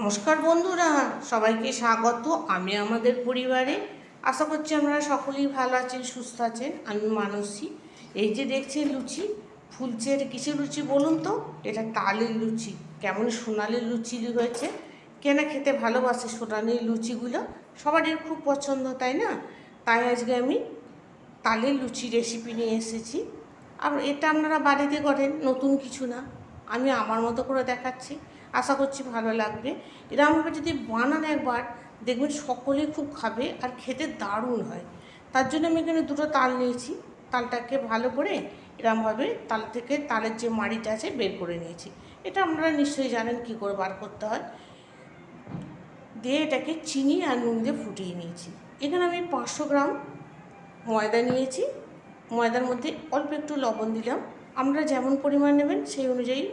নমস্কার বন্ধুরা, সবাইকে স্বাগত আমি আমাদের পরিবারে। আশা করছি আপনারা সকলেই ভালো আছেন, সুস্থ আছেন, আমি মানসী। এই যে দেখছেন লুচি, ফুলছে এটা কিসের লুচি বলুন তো? এটা তালের লুচি। কেমন সোনালি লুচি হয়েছে কেনা খেতে ভালোবাসে সোনালি লুচিগুলো? সবারই খুব পছন্দ, তাই না? তাই আজকে আমি তালের লুচি রেসিপি নিয়ে এসেছি। আর এটা আপনারা বাড়িতে করেন, নতুন কিছু না। আমি আমার মতো করে দেখাচ্ছি। আশা করছি ভালো লাগবে। এরকমভাবে যদি বানান একবার, দেখবেন সকলে খুব খাবে আর খেতে দারুণ হয়। তার জন্য আমি এখানে দুটো তাল নিয়েছি। তালটাকে ভালো করে এরকমভাবে তাল থেকে তালের যে মাড়িটা আছে বের করে নিয়েছি। এটা আপনারা নিশ্চয়ই জানেন কী করে বার করতে হয়। দিয়ে এটাকে চিনি আর নুন দিয়ে ফুটিয়ে নিয়েছি। এখানে আমি পাঁচশো গ্রাম ময়দা নিয়েছি। ময়দার মধ্যে অল্প একটু লবণ দিলাম। আমরা যেমন পরিমাণ নেবেন সেই অনুযায়ী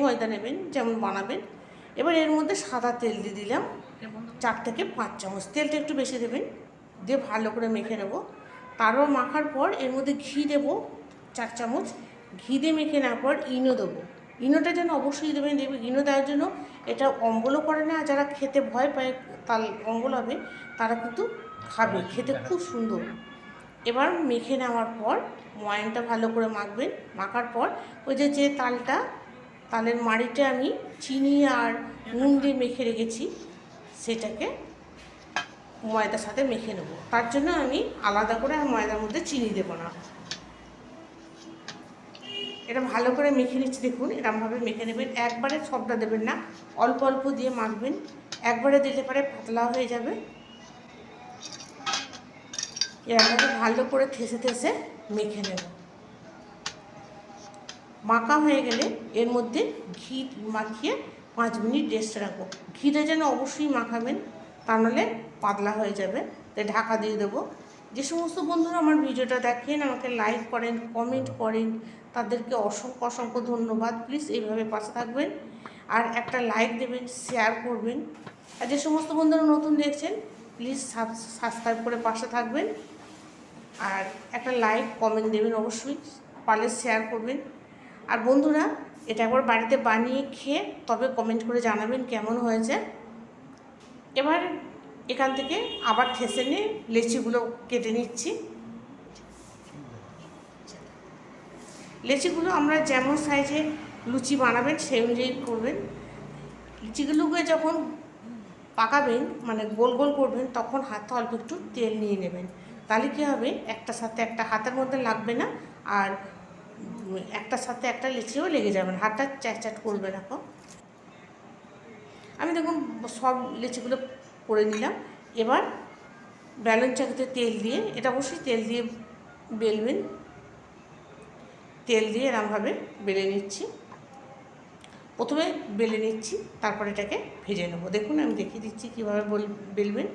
ময়দা নেবেন, যেমন বানাবেন। এবার এর মধ্যে সাদা তেল দিয়ে দিলাম। চার থেকে পাঁচ চামচ। তেলটা একটু বেশি দেবেন, দিয়ে ভালো করে মেখে নেব। তারপর মাখার পর এর মধ্যে ঘি দেবো, চার চামচ। ঘি দিয়ে মেখে নেওয়ার পর ইনো দেবো। ইনোটা যেন অবশ্যই দেবেন দেখবে ইনো দেওয়ার জন্য এটা অম্বলও করে না যারা খেতে ভয় পায় তাল অম্বল হবে, তারা কিন্তু খাবে, খেতে খুব সুন্দর। এবার মেখে নেওয়ার পর ময়নটা ভালো করে মাখবেন। মাখার পর ওই যে যে তালটা তালের মাড়িটা আমি চিনি আর নুন দিয়ে মেখে রেখেছি, সেটাকে ময়দার সাথে মেখে নেব। তার জন্য আমি আলাদা করে ময়দার মধ্যে চিনি দেবো না। এটা ভালো করে মেখে নিচ্ছি, দেখুন, এরমভাবে মেখে নেবেন। একবারে সবটা দেবেন না, অল্প অল্প দিয়ে মাখবেন। একবারে দিলে পরে পাতলা হয়ে যাবে। এরকমভাবে ভালো করে থেসে থেসে মেখে নেব। মাখা হয়ে গেলে এর মধ্যে ঘি মাখিয়ে পাঁচ মিনিট রেস্ট রাখব। ঘিটা যেন অবশ্যই মাখাবেন, তা নাহলে পাতলা হয়ে যাবে। তাই ঢাকা দিয়ে দেবো। যে সমস্ত বন্ধুরা আমার ভিডিওটা দেখেন, আমাকে লাইক করেন কমেন্ট করেন, তাদেরকে অসংখ্য অসংখ্য ধন্যবাদ। প্লিজ এইভাবে পাশে থাকবেন আর একটা লাইক দেবেন শেয়ার করবেন। আর যে সমস্ত বন্ধুরা নতুন দেখছেন প্লিজ সাবস্ক্রাইব করে পাশে থাকবেন। আর একটা লাইক কমেন্ট দেবেন অবশ্যই। পারলে শেয়ার করবেন। আর বন্ধুরা, এটা একবার বাড়িতে বানিয়ে খেয়ে তবে কমেন্ট করে জানাবেন কেমন হয়েছে। এবার এখান থেকে আবার ঠেসে নিয়ে লেচিগুলো কেটে নিচ্ছি। লেচিগুলো আমরা যেমন সাইজে লুচি বানাবেন, সেই অনুযায়ী করবেন। লুচিগুলোকে যখন পাকাবেন মানে গোল গোল করবেন, তখন হাতে অল্প একটু তেল নিয়ে নেবেন। তাহলে কী হবে? একটা সাথে একটা হাতের মধ্যে লাগবে না। আর একটার সাথে একটা লিচিও লেগে যাবে না, হাতটা চ্যাট করবে কো আমি দেখুন সব লিচিগুলো করে নিলাম, এবার ব্যালন চাকিতে তেল দিয়ে, এটা অবশ্যই তেল দিয়ে বেলবেন, তেল দিয়ে এরমভাবে বেলে নিচ্ছি। প্রথমে বেলে নিচ্ছি, তারপর এটাকে ভেজে নেব। দেখুন আমি দেখিয়ে দিচ্ছি কীভাবে বেলবেন।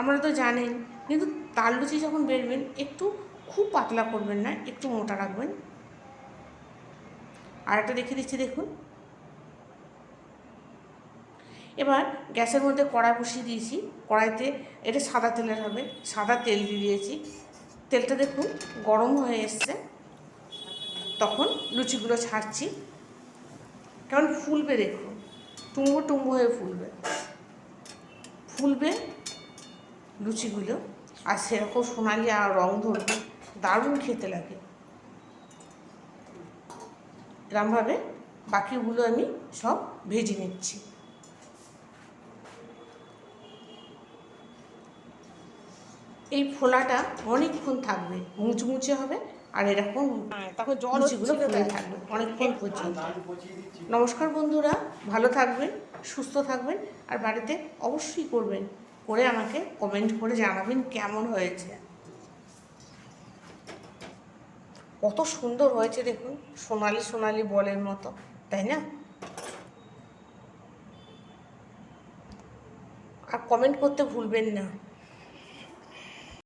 আমরা তো জানেন, কিন্তু তাল লুচি যখন বেলবেন, একটু খুব পাতলা করবেন না, একটু মোটা রাখবেন। আর একটা দেখিয়ে দিচ্ছি, দেখুন। এবার গ্যাসের মধ্যে কড়াই বসিয়ে দিয়েছি। কড়াইতে এটা সাদা তেলের হবে, সাদা তেল দিয়ে দিয়েছি। তেলটা দেখুন গরম হয়ে এসছে। তখন লুচিগুলো ছাড়ছি। কারণ ফুলবে দেখুন, টুম্বো টুম্বো হয়ে ফুলবে। ফুলবে লুচিগুলো। আর সেরকম সোনালি আর রং ধরবে, দারুণ খেতে লাগে। এরমভাবে বাকিগুলো আমি সব ভেজে নিচ্ছি। এই ফোলাটা অনেকক্ষণ থাকবে মুচমুচে হবে আর এরকম তখন জল সেগুলো ফুলে থাকবে অনেকক্ষণ পর্যন্ত। নমস্কার বন্ধুরা ভালো থাকবেন সুস্থ থাকবেন আর বাড়িতে অবশ্যই করবেন করে আমাকে কমেন্ট করে জানাবেন কেমন হয়েছে। কত সুন্দর হয়েছে দেখুন, সোনালি সোনালি বলের মতো, তাই না? আর কমেন্ট করতে ভুলবেন না।